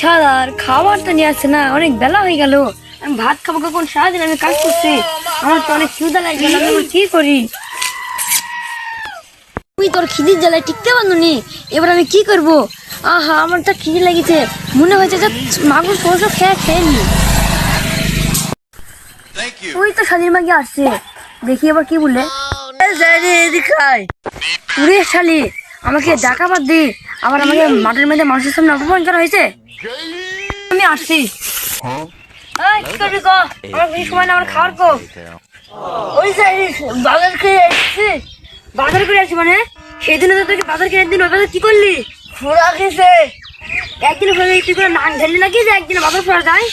সাদার খাবার তো নিয়ে আসছে না অনেক বেলা হয়ে গেল। আমি ভাত খাব কখন? সারাদিন আমি কাজ করছি। আমার তো অনেক ক্ষুদা আমি কি করি? তুই তোর খিদির জ্বালায় টিকতে পারল নি? এবার আমি কি করব? আহা আমার তো খিদে লেগেছে। মনে হয়েছে যে মাগুর সরষ খেয়ে খেয়ে নি। ওই তো শালির মাগি আসছে। দেখি এবার কি বলে। উড়ে শালি। আমাকে ডাকা বাদ দি। আবার আমাকে মাঠের মধ্যে মানুষের সামনে অপমান করা হয়েছে? আমি আসছি। কি করবি কো? আমার বেশি সময় না আমার খাওয়ার ওই বাজার করে বাজার করে আসছি মানে? সেই দিনে তো তোকে বাজার করে একদিন ওই বাজার কি করলি? ফোড়া খেয়েছে। একদিন ফোড়া তুই করে ধরলি নাকি যে একদিন বাজার ফোড়া যায়?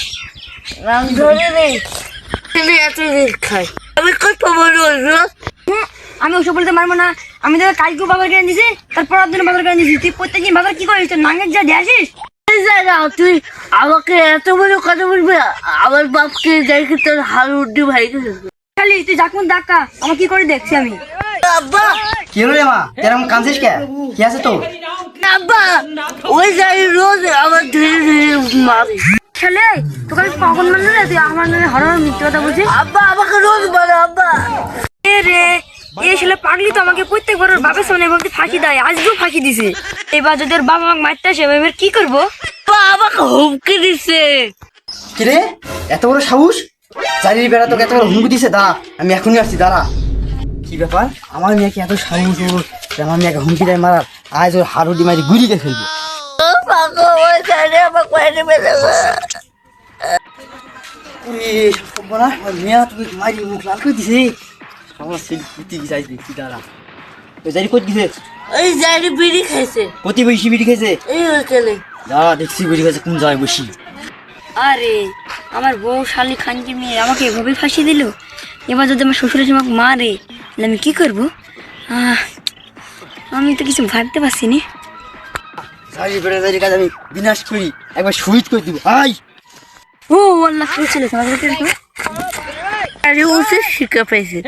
ধরে এত খাই। আমি কত বড় আমি ওসব বলতে পারব না। আমি তোকে কালকেও বাজার কিনে দিছি তারপর দিন বাজার কিনে দিছি তুই প্রত্যেকদিন বাজার কি করিস? তোর নাঙ্গের যা দিয়ে আসিস? তুই আমাকে এত বড় কথা বলবি আমার বাপকে দেখি তোর হাল উড্ডি ভাই খালি তুই যাকুন ডাকা আমার কি করে দেখছি আমি? আব্বা! কি হলো রে মা? এরকম কাঁদছিস কে? কি আছে তো আব্বা ওই যাই রোজ আমার ধীরে ধীরে মারি। ছেলে তোকে আমি কখন মানলো তুই আমার নামে হর হর মিথ্যে কথা বলছিস? আব্বা আমাকে রোজ বলে আব্বা। পাগলি তো আমাকে প্রত্যেকবার ওর বাবার সামনে বলতে ফাঁকি দেয় আজকেও ফাঁকি দিছে। এবার যদি ওর বাবা আমাকে মারতে আসে এবার কি করব? আমাকে হুমকি দিছে। কি রে এত বড় সাহস? চারির বেড়া তোকে এত বড় হুমকি দিছে দাঁড়া আমি এখনই আসছি দাঁড়া। কি ব্যাপার? আমার মেয়েকে এত সাহস ওর আমার মেয়েকে হুমকি দেয় মারার আজ ওর হাড়ুডি মারি গুড়িয়ে ফেলব। মেয়া তুমি মারি মুখ লাল করে দিছে। আমার সেই যাই দাঁড়া। ওই জারি ওই জারি বিড়ি খাইছে। বসি বিড়ি খেয়েছে এই দাঁড়া দেখছি বিড়ি খেয়েছে কোন জায়গায় বসি আরে আমার বউ শালি খানকে মেয়ে আমাকে এভাবে ফাঁসি দিল? এবার যদি আমার শ্বশুর এসে আমাকে মারে তাহলে আমি কি করব? আমি তো কিছু ভাবতে পারছি নি। চারি বেড়া চারি কাজ আমি বিনাশ করি একবার শহীদ করে দিব আই ও আল্লাহ খেয়েছিল আরে ও সে শিক্ষা পাইছে।